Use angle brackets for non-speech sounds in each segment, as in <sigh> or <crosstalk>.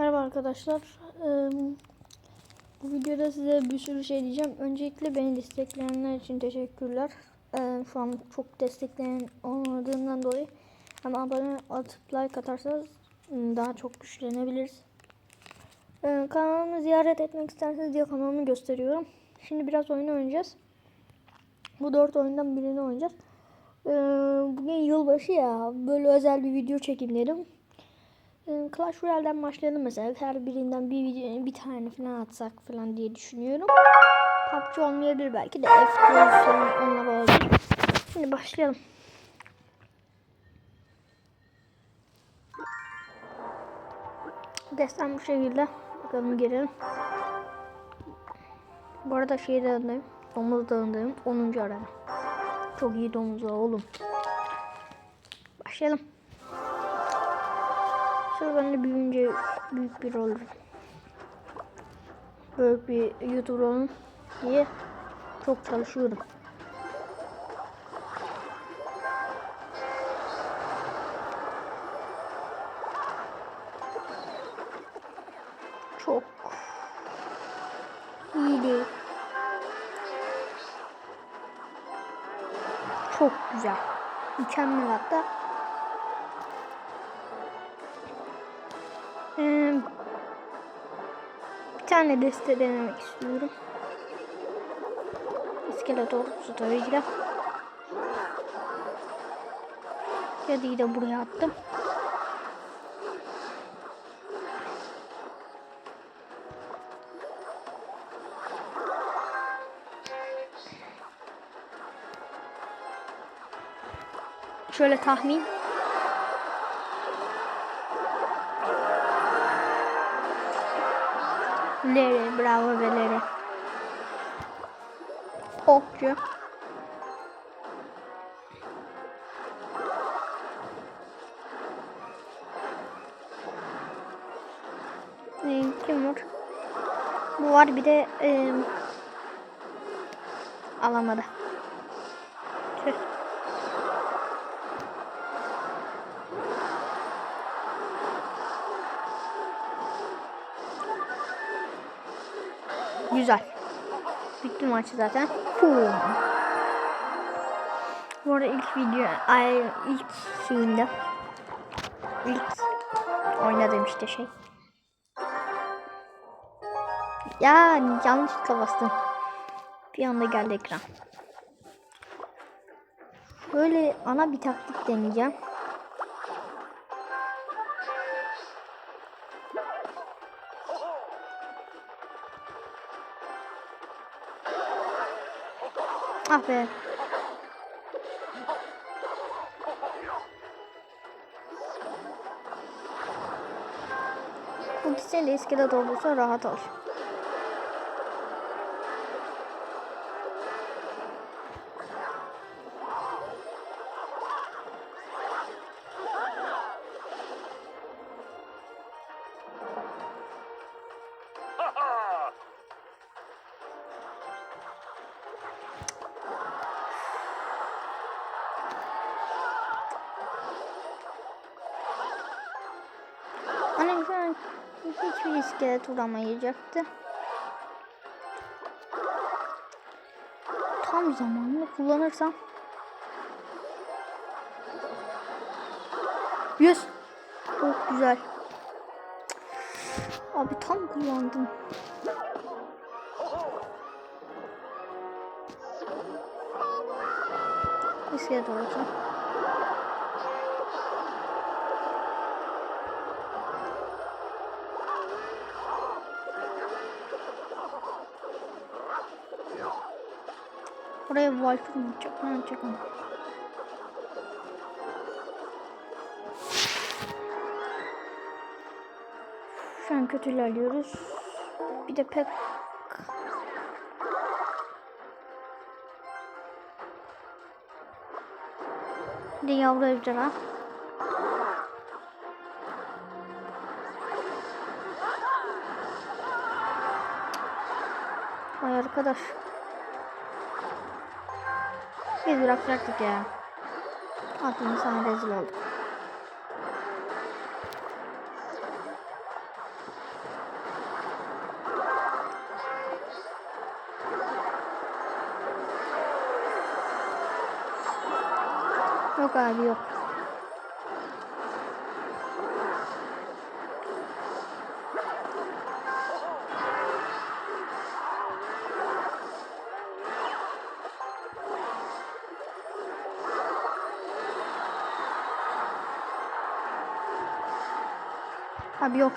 Merhaba arkadaşlar. Bu videoda size bir sürü şey diyeceğim. Öncelikle beni destekleyenler için teşekkürler. Şu an çok destekleyen olmadığından dolayı ama abone atıp like atarsanız ım, daha çok güçlenebiliriz. Kanalımı ziyaret etmek isterseniz diye kanalımı gösteriyorum. Şimdi biraz oyun oynayacağız. Bu dört oyundan birini oynayacağız. Bugün yılbaşı ya. Böyle özel bir video çekeyim dedim. Ee, Clash Royale'den başlayalım mesela. Her birinden bir video, bir tane falan atsak falan diye düşünüyorum. PUBG olmayabilir belki de F9 falan onlar olabilir. Şimdi başlayalım. Destem bu şekilde. Bakalım girelim. Bu arada şey dağındayım. Domuz dağındayım. 10. arada. Çok iyi domuzlar oğlum. Başlayalım. Sonra ben de büyüyünce büyük bir olurum. Böyle bir YouTuber olun diye çok çalışıyorum. Çok iyiydi. Çok güzel. Mükemmel hatta. Ee, bir tane deste denemek istiyorum. İskelet ordusu tabii ki de. Kediyi de buraya attım. Şöyle tahmin. Lere, bravo ve Lere. Okçu. Ee, kim var? Bu var bir de e, alamadı. Maçı zaten. Pum. Bu arada ilk video, ay ilk şeyinde ilk oynadığım işte şey. Ya yanlışlıkla bastım. Bir anda geldi ekran. Böyle ana bir taktik deneyeceğim. Ah be. Bu gitsen iskelet olursa rahat ol. Hiçbir iskelet vuramayacaktı. Tam zamanını kullanırsam. Yüz. Çok güzel. Abi tam kullandım. İskelet olsun. Oraya Valkyrie mi gidecek? Ne yapacak onu? Şu an kötü ilerliyoruz. Bir de pek Bir de yavru ejderha. Vay arkadaş. Biz bırakacaktık ya. Atın sana rezil olduk. Yok abi yok. Abi yok.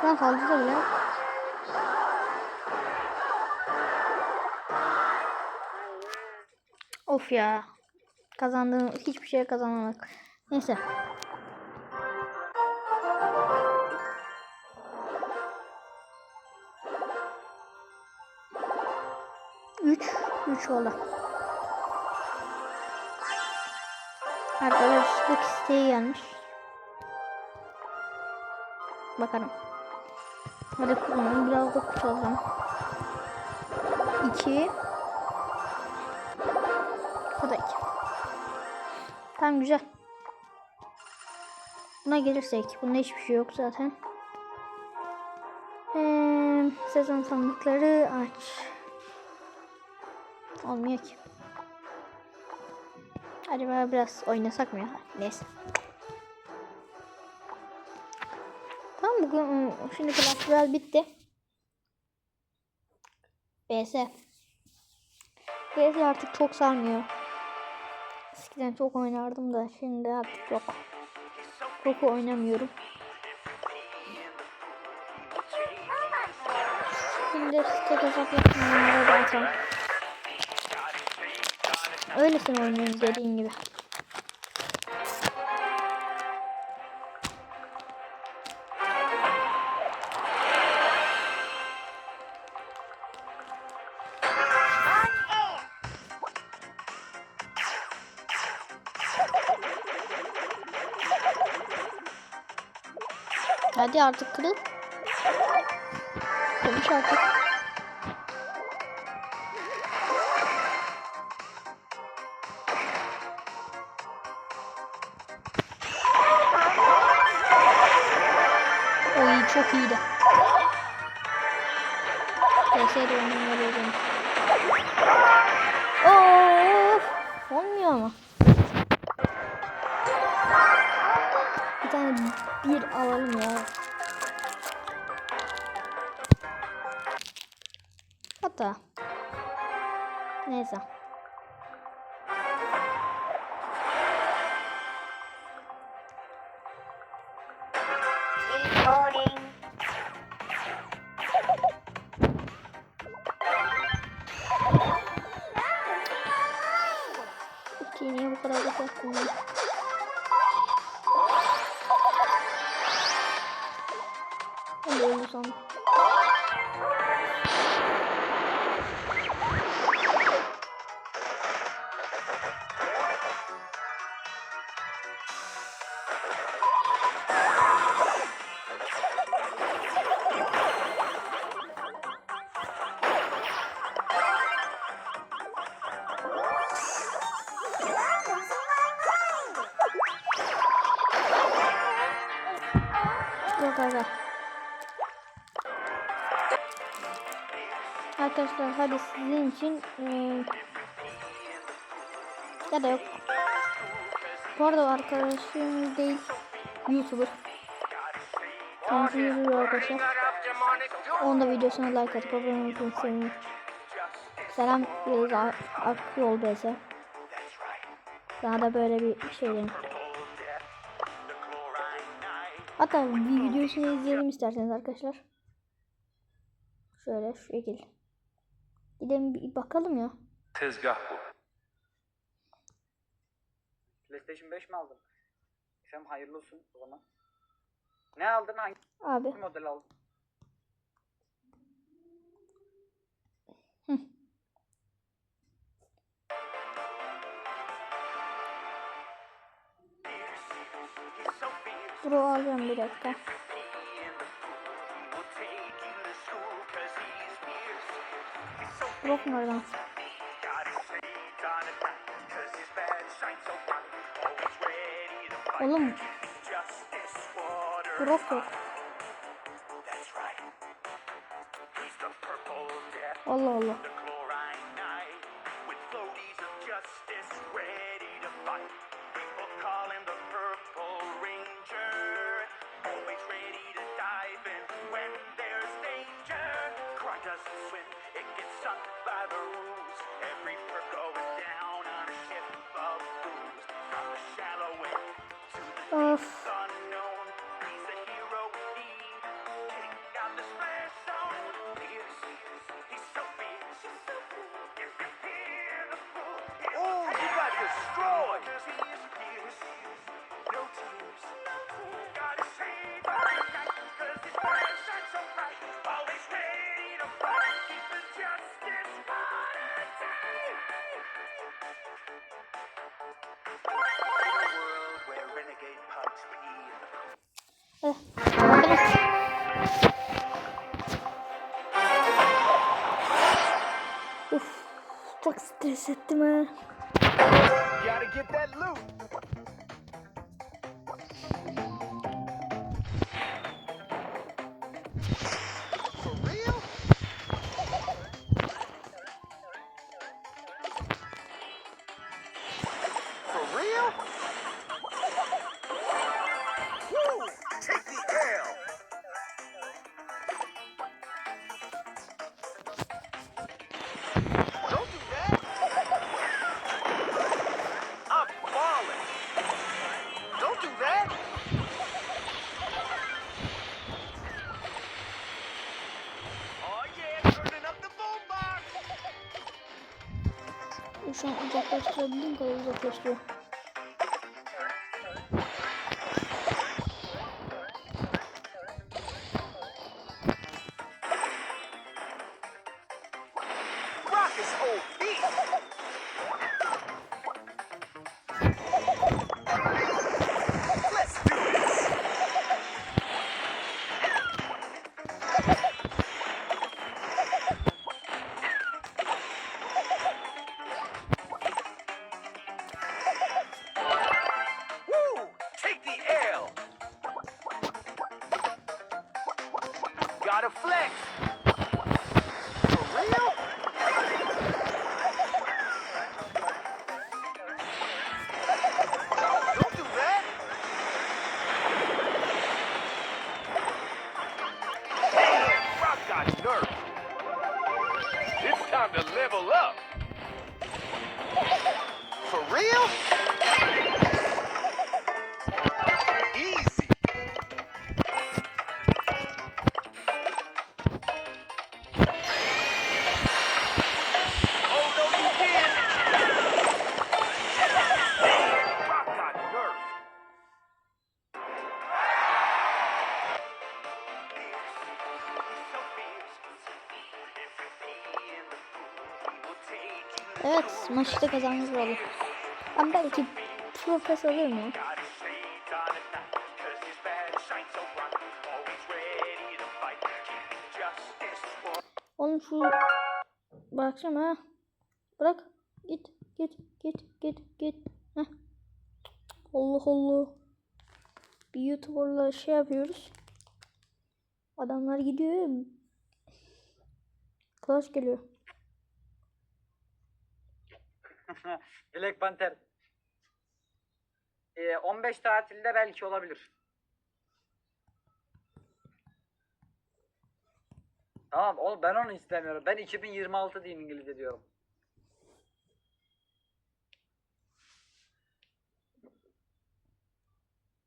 Şuradan kaldırdı bile. Of ya. Kazandığım hiçbir şey kazanamadık. Neyse. Üç. Üç oldu. Arkadaşlık isteği gelmiş. Bakalım. Hadi kullanalım. Biraz da kutalım. İki. Bu da iki. Tamam güzel. Buna gelirsek. Bunda hiçbir şey yok zaten. Ee, sezon sandıkları aç. Olmuyor ki. Acaba biraz oynasak mı ya? Neyse. Tamam bugün ıı, şimdi Clash Royale bitti. BS. BS artık çok sarmıyor. Eskiden çok oynardım da şimdi artık yok. Çok oynamıyorum. Şimdi tek hesaplaşmalara da atalım. Öylesine oynuyoruz dediğin gibi. Hadi artık kırıl. Konuş artık. İyiydi. PS'de oynamaya benim. Of! Olmuyor ama. Bir tane bir alalım ya. Hatta. Neyse. Aga. Arkadaşlar hadi sizin için eee, ya da yok. Bu arada arkadaşım değil YouTuber. Kendisi YouTuber arkadaşlar. Onun da videosuna like atıp abone olmayı sevinirim. Selam Ak- Akyol BS. Sana da böyle bir şey dedim. Hatta bir videosunu izleyelim isterseniz arkadaşlar. Şöyle şu şekil. Gidelim bir bakalım ya. Tezgah bu. PlayStation 5 mi aldın? Sen hayırlı olsun o zaman. Ne aldın? Hangi Abi model aldın? Pro alacağım bir dakika. Yok mu oradan? Oğlum Brock yok. Allah Allah. Uf, çok stres ettim ha. Uzaklaştırabildiğim kadar uzaklaştırıyor. Real? Evet, maçta kazanmış olduk. Ben belki profes alırım ya. Oğlum şu bıraksana ha. Bırak. Git git git git git. Heh. Allah Allah. Bir YouTuber'la şey yapıyoruz. Adamlar gidiyor. Clash geliyor. <laughs> Black Panther. Ee, 15 tatilde belki olabilir. Tamam oğlum ben onu istemiyorum. Ben 2026 diyeyim İngilizce diyorum.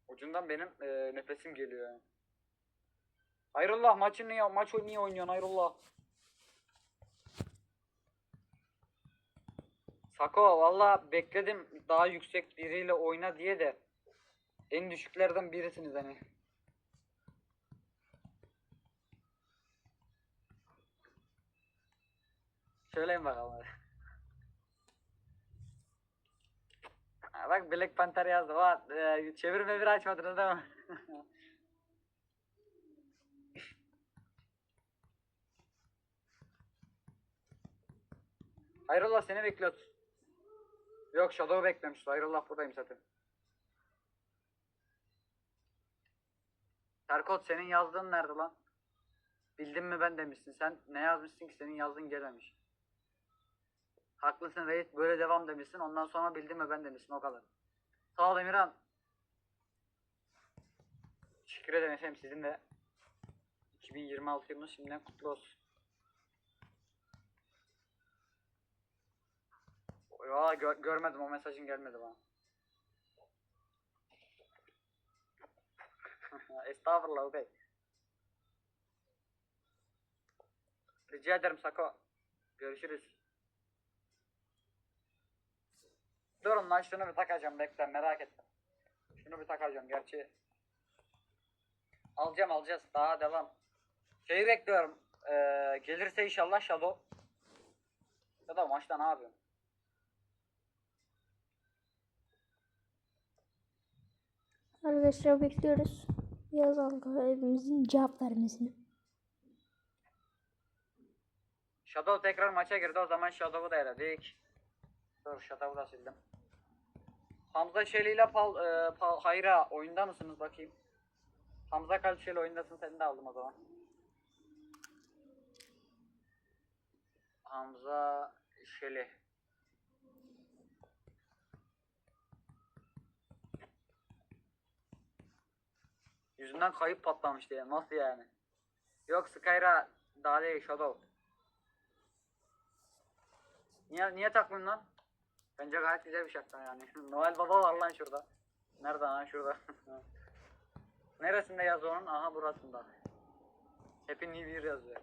Ucundan benim e, nefesim geliyor. Hayrullah maçı niye maç niye oynuyorsun Hayrullah? Sako valla bekledim daha yüksek biriyle oyna diye de en düşüklerden birisiniz hani. Söyleyin bakalım Bak Black Panther yazdı. Ulan, e, çevirme bir açmadınız değil mi? <laughs> Hayrullah seni bekliyoruz. Yok Shadow beklemiş. Hayrullah buradayım zaten. Terkot senin yazdığın nerede lan? Bildin mi ben demişsin. Sen ne yazmışsın ki senin yazdığın gelmemiş. Haklısın reis böyle devam demişsin. Ondan sonra bildin mi ben demişsin o kadar. Sağ ol Emirhan. Teşekkür ederim efendim sizin de 2026 yılınız şimdiden kutlu olsun. Ya gö- görmedim o mesajın gelmedi bana. <laughs> Estağfurullah bey. Rica ederim Sako. Görüşürüz. Durun lan şunu bir takacağım bekle merak ettim. Şunu bir takacağım gerçi. Alacağım alacağız daha devam. Şeyi bekliyorum. Ee, gelirse inşallah Shadow. Ya da maçta ne yapıyorum? Arkadaşlar bekliyoruz. Yaz hepimizin cevap vermesini. Shadow tekrar maça girdi o zaman Shadow'u da eledik. Dur Shadow'u da sildim. Hamza Şeli ile Pal, e, Pal Hayra oyunda mısınız bakayım? Hamza Kalçeli oyundasın seni de aldım o zaman. Hamza Şeli. Yüzünden kayıp patlamış diye. Nasıl yani? Yok Skyra daha değil Shadow. Niye, niye takmayayım lan? Bence gayet güzel bir şapka yani. <laughs> Noel Baba var lan şurada. Nerede ha şurada. <laughs> Neresinde yazıyor onun? Aha burasında. Happy New Year yazıyor.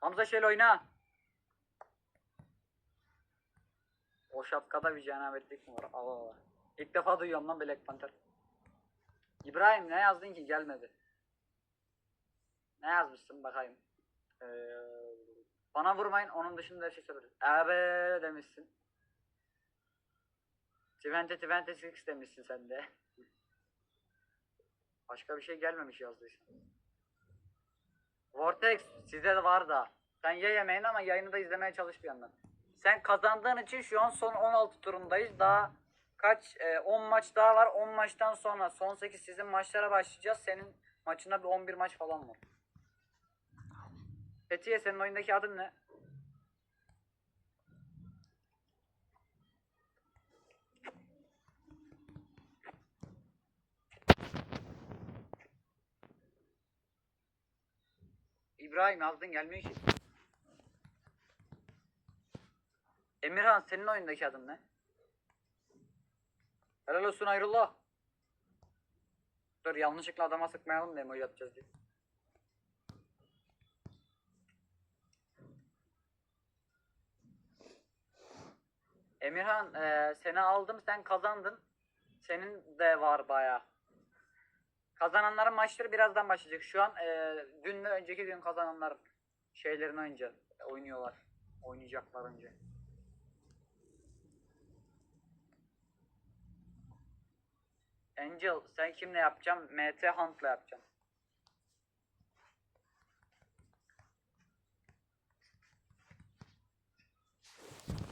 Hamza Şel oyna. O şapkada bir cenabetlik mi var? Allah Allah. İlk defa duyuyorum lan Black Panther. İbrahim ne yazdın ki gelmedi. Ne yazmışsın bakayım. Ee, bana vurmayın onun dışında her şey söyleriz. Abi demişsin. Twente Twente Six demişsin sen de. <laughs> Başka bir şey gelmemiş yazdıysan. Vortex size de var da. Sen ye yemeyin ama yayını da izlemeye çalış bir yandan. Sen kazandığın için şu an son 16 turundayız. Daha kaç e, 10 maç daha var. 10 maçtan sonra son 8 sizin maçlara başlayacağız. Senin maçına bir 11 maç falan var. Fethiye senin oyundaki adın ne? İbrahim yazdın gelmiyor ki. Emirhan senin oyundaki adın ne? Helal olsun ayrıllah. Dur yanlışlıkla adama sıkmayalım da emoji atacağız diye. Emirhan eee, seni aldım sen kazandın. Senin de var baya. Kazananların maçları birazdan başlayacak. Şu an eee dün ve önceki gün kazananların şeylerini oynayacağız. Oynuyorlar. Oynayacaklar önce. Angel sen kimle yapacaksın? MT Hunt'la yapacaksın.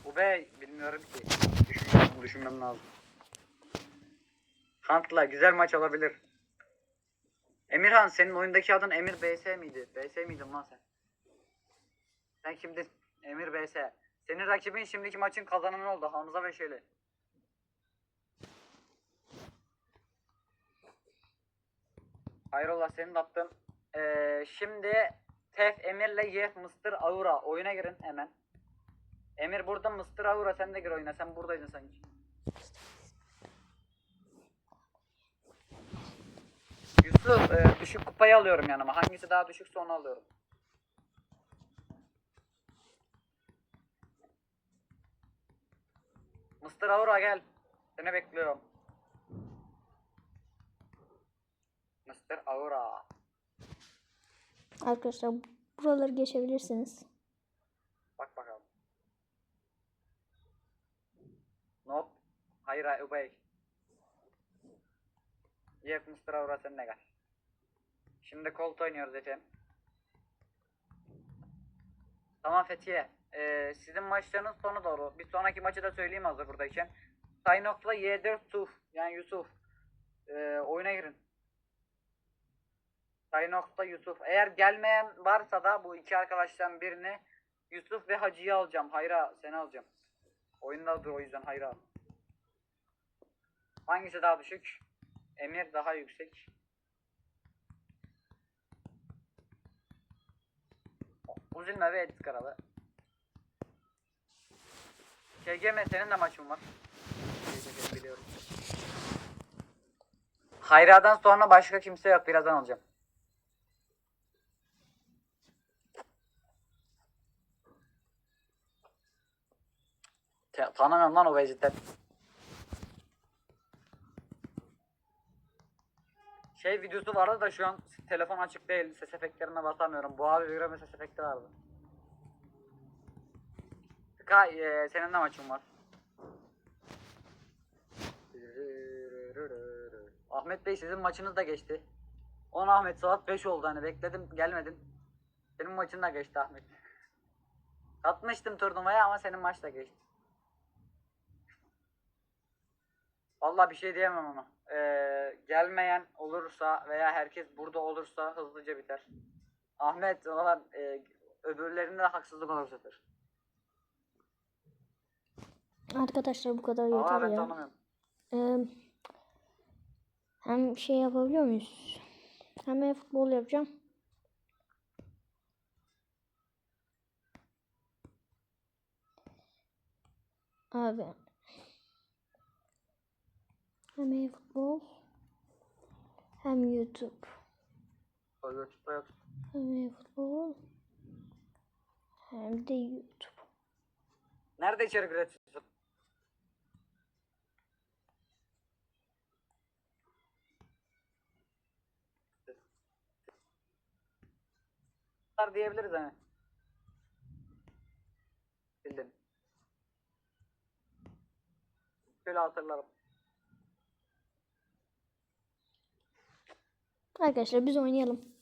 Bu bey bilmiyorum ki. Düşünmem, düşünmem lazım. Hunt'la güzel maç olabilir. Emirhan senin oyundaki adın Emir BS miydi? BS miydin lan sen? Sen kimdin? Emir BS. Senin rakibin şimdiki maçın kazananı oldu Hamza ve Şeli. Hayrola senin de attın. Ee, şimdi Tef Emir'le Yef Mr. Aura oyuna girin hemen. Emir burada Mr. Aura sen de gir oyuna. Sen buradaydın sanki. Yusuf e, düşük kupayı alıyorum yanıma. Hangisi daha düşükse onu alıyorum. Mr. Aura gel. Seni bekliyorum. Mr. Aura. Arkadaşlar buraları geçebilirsiniz. Bak bakalım. Nope. Hayır hayır ubey. Yep Mr. Aura sen de gel. Şimdi Colt oynuyoruz efendim. Tamam Fethiye. Ee, sizin maçlarınız sonu doğru. Bir sonraki maçı da söyleyeyim hazır buradayken. Saynok'la Y4 Suf. Yani Yusuf. Ee, oyuna girin. Sayın.Yusuf. Yusuf. Eğer gelmeyen varsa da bu iki arkadaştan birini Yusuf ve Hacı'yı alacağım. Hayra seni alacağım. Oyundadır o yüzden Hayra. Hangisi daha düşük? Emir daha yüksek. Üzülme ve et kralı. KGM senin de maçın var. Biliyorum. Hayra'dan sonra başka kimse yok. Birazdan alacağım. Te- Tanımıyorum lan o vecitten. Şey videosu vardı da şu an telefon açık değil. Ses efektlerine basamıyorum. Bu abi bir ses efekti vardı. Ka e, senin de maçın var. Ahmet Bey sizin maçınız da geçti. 10 Ahmet saat 5 oldu hani bekledim gelmedin. Senin maçın da geçti Ahmet. Atmıştım turnuvaya ama senin maç da geçti. Vallahi bir şey diyemem ona. Ee, gelmeyen olursa veya herkes burada olursa hızlıca biter. Ahmet olan e, öbürlerinde de haksızlık olur sefer. Arkadaşlar bu kadar Ama yeter ben ya. tanımıyorum. Ee, hem şey yapabiliyor muyuz? Hem e-futbol yapacağım. Abi. Hem e-futbol. Hem YouTube. YouTube'da. Hem e-futbol. Hem de YouTube. Nerede içerik üretiyorsun? diyebiliriz hani. Bildim. Şöyle hatırlarım. Arkadaşlar biz oynayalım.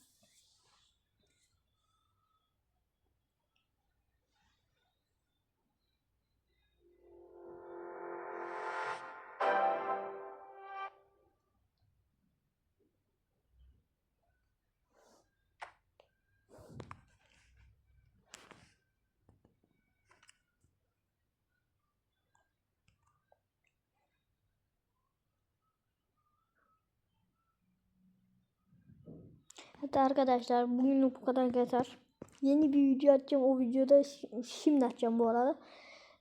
Hadi arkadaşlar bugünlük bu kadar yeter. Yeni bir video atacağım. O videoda şi- şimdi atacağım bu arada.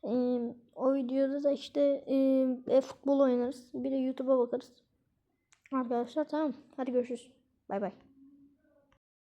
Ee, o videoda da işte e, futbol oynarız. Bir de YouTube'a bakarız. Arkadaşlar tamam. Hadi görüşürüz. Bay bay.